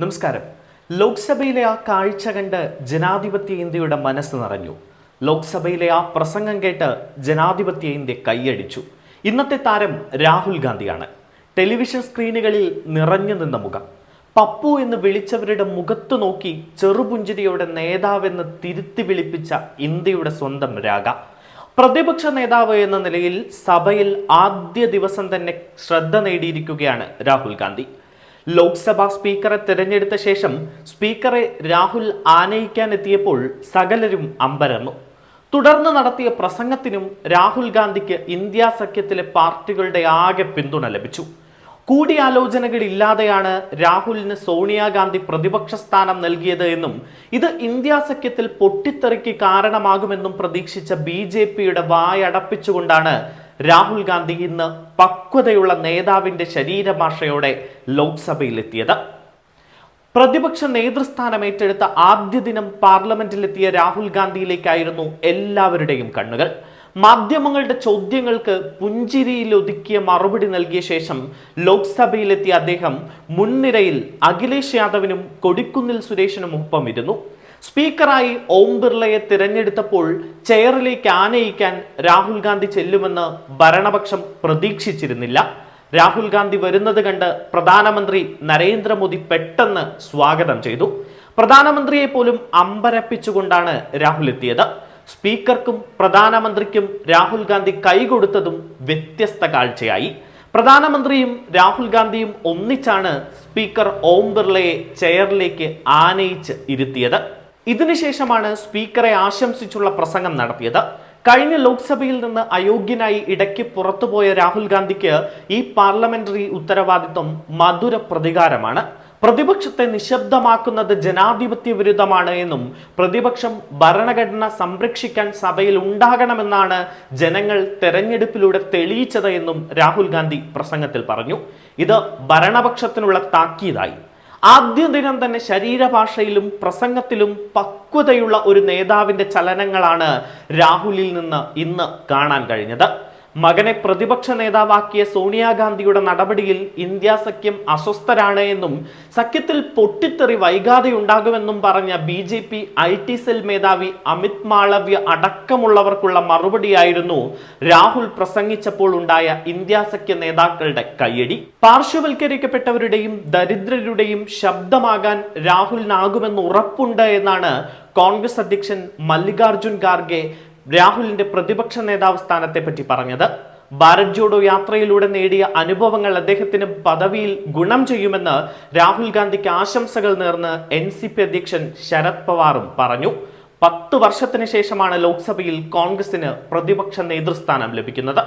നമസ്കാരം. ലോക്സഭയിലെ ആ കാഴ്ച കണ്ട് ജനാധിപത്യ ഇന്ത്യയുടെ മനസ്സ് നിറഞ്ഞു. ലോക്സഭയിലെ ആ പ്രസംഗം കേട്ട് ജനാധിപത്യ ഇന്ത്യ കൈയടിച്ചു. ഇന്നത്തെ താരം രാഹുൽ ഗാന്ധിയാണ്. ടെലിവിഷൻ സ്ക്രീനുകളിൽ നിറഞ്ഞു നിന്ന മുഖം. പപ്പു എന്ന് വിളിച്ചവരുടെ മുഖത്ത് നോക്കി ചെറുപുഞ്ചിരിയുടെ നേതാവെന്ന് തിരുത്തി വിളിപ്പിച്ച ഇന്ത്യയുടെ സ്വന്തം രാഗ. പ്രതിപക്ഷ നേതാവ് എന്ന നിലയിൽ സഭയിൽ ആദ്യ ദിവസം തന്നെ ശ്രദ്ധ നേടിയിരിക്കുകയാണ് രാഹുൽ ഗാന്ധി. ലോക്സഭാ സ്പീക്കറെ തിരഞ്ഞെടുത്ത ശേഷം സ്പീക്കറെ രാഹുൽ ആനയിക്കാൻ എത്തിയപ്പോൾ സകലരും അമ്പരന്നു. തുടർന്ന് നടത്തിയ പ്രസംഗത്തിനും രാഹുൽ ഗാന്ധിക്ക് ഇന്ത്യ സഖ്യത്തിലെ പാർട്ടികളുടെ ആകെ പിന്തുണ ലഭിച്ചു. കൂടിയാലോചനകളില്ലാതെയാണ് രാഹുലിന് സോണിയാഗാന്ധി പ്രതിപക്ഷ സ്ഥാനം നൽകിയത് എന്നും ഇത് ഇന്ത്യ സഖ്യത്തിൽ പൊട്ടിത്തെറിക്ക് കാരണമാകുമെന്നും പ്രതീക്ഷിച്ച ബി ജെ പിയുടെ വായടപ്പിച്ചുകൊണ്ടാണ് രാഹുൽ ഗാന്ധി ഇന്ന് പക്വതയുള്ള നേതാവിന്റെ ശരീരഭാഷയോടെ ലോക്സഭയിലെത്തിയത്. പ്രതിപക്ഷ നേതൃസ്ഥാനം ഏറ്റെടുത്ത ആദ്യ ദിനം പാർലമെന്റിലെത്തിയ രാഹുൽ ഗാന്ധിയിലേക്കായിരുന്നു എല്ലാവരുടെയും കണ്ണുകൾ. മാധ്യമങ്ങളുടെ ചോദ്യങ്ങൾക്ക് പുഞ്ചിരിയിൽ ഒതുക്കിയ മറുപടി നൽകിയ ശേഷം ലോക്സഭയിലെത്തിയ അദ്ദേഹം മുൻനിരയിൽ അഖിലേഷ് യാദവിനും കൊടിക്കുന്നിൽ സുരേഷിനും ഒപ്പം ഇരുന്നു സ്പീക്കറായി ഓം ബിർളയെ തിരഞ്ഞെടുത്തപ്പോൾ ചെയറിലേക്ക് ആനയിക്കാൻ രാഹുൽ ഗാന്ധി ചെല്ലുമെന്ന് ഭരണപക്ഷം പ്രതീക്ഷിച്ചിരുന്നില്ല. രാഹുൽ ഗാന്ധി വരുന്നത് കണ്ട് പ്രധാനമന്ത്രി നരേന്ദ്രമോദി പെട്ടെന്ന് സ്വാഗതം ചെയ്തു. പ്രധാനമന്ത്രിയെ പോലും അമ്പരപ്പിച്ചുകൊണ്ടാണ് രാഹുൽ എത്തിയത്. സ്പീക്കർക്കും പ്രധാനമന്ത്രിക്കും രാഹുൽ ഗാന്ധി കൈകൊടുത്തതും വ്യത്യസ്ത കാഴ്ചയായി. പ്രധാനമന്ത്രിയും രാഹുൽ ഗാന്ധിയും ഒന്നിച്ചാണ് സ്പീക്കർ ഓം ബിർളയെ ചെയറിലേക്ക് ആനയിച്ച് ഇരുത്തിയത്. ഇതിനുശേഷമാണ് സ്പീക്കറെ ആശംസിച്ചുള്ള പ്രസംഗം നടത്തിയത്. കഴിഞ്ഞ ലോക്സഭയിൽ നിന്ന് അയോഗ്യനായി ഇടയ്ക്ക് പുറത്തുപോയ രാഹുൽ ഗാന്ധിക്ക് ഈ പാർലമെന്ററി ഉത്തരവാദിത്വം മധുര പ്രതികാരമാണ്. പ്രതിപക്ഷത്തെ നിശബ്ദമാക്കുന്നത് ജനാധിപത്യ വിരുദ്ധമാണ് എന്നും പ്രതിപക്ഷം ഭരണഘടന സംരക്ഷിക്കാൻ സഭയിൽ ഉണ്ടാകണമെന്നാണ് ജനങ്ങൾ തെരഞ്ഞെടുപ്പിലൂടെ തെളിയിച്ചത് എന്നും രാഹുൽ ഗാന്ധി പ്രസംഗത്തിൽ പറഞ്ഞു. ഇത് ഭരണപക്ഷത്തിനുള്ള താക്കീതായി. ആദ്യ ദിനം തന്നെ ശരീരഭാഷയിലും പ്രസംഗത്തിലും പക്വതയുള്ള ഒരു നേതാവിന്റെ ചലനങ്ങളാണ് രാഹുലിൽ നിന്ന് ഇന്ന് കാണാൻ കഴിഞ്ഞത്. മകനെ പ്രതിപക്ഷ നേതാവാക്കിയ സോണിയാഗാന്ധിയുടെ നടപടിയിൽ ഇന്ത്യ സഖ്യം അസ്വസ്ഥരാണ് എന്നും സഖ്യത്തിൽ പൊട്ടിത്തെറി വൈകാതെ ഉണ്ടാകുമെന്നും പറഞ്ഞ B J P I T cell മേധാവി അമിത് മാളവ്യ അടക്കമുള്ളവർക്കുള്ള മറുപടിയായിരുന്നു രാഹുൽ പ്രസംഗിച്ചപ്പോൾ ഉണ്ടായ ഇന്ത്യ സഖ്യ നേതാക്കളുടെ കയ്യടി. പാർശ്വവൽക്കരിക്കപ്പെട്ടവരുടെയും ദരിദ്രരുടെയും ശബ്ദമാകാൻ രാഹുലിനാകുമെന്ന് ഉറപ്പുണ്ട് എന്നാണ് കോൺഗ്രസ് അധ്യക്ഷൻ മല്ലികാർജുൻ ഖാർഗെ രാഹുലിന്റെ പ്രതിപക്ഷ നേതാവ് സ്ഥാനത്തെ പറ്റി പറഞ്ഞത് ഭാരത് ജോഡോ യാത്രയിലൂടെ നേടിയ അനുഭവങ്ങൾ അദ്ദേഹത്തിന് പദവിയിൽ ഗുണം ചെയ്യുമെന്ന് രാഹുൽ ഗാന്ധിക്ക് ആശംസകൾ നേർന്ന് എൻ സി പി അധ്യക്ഷൻ ശരത് പവാറും പറഞ്ഞു. പത്ത് വർഷത്തിന് ശേഷമാണ് ലോക്സഭയിൽ കോൺഗ്രസിന് പ്രതിപക്ഷ നേതൃസ്ഥാനം ലഭിക്കുന്നത്.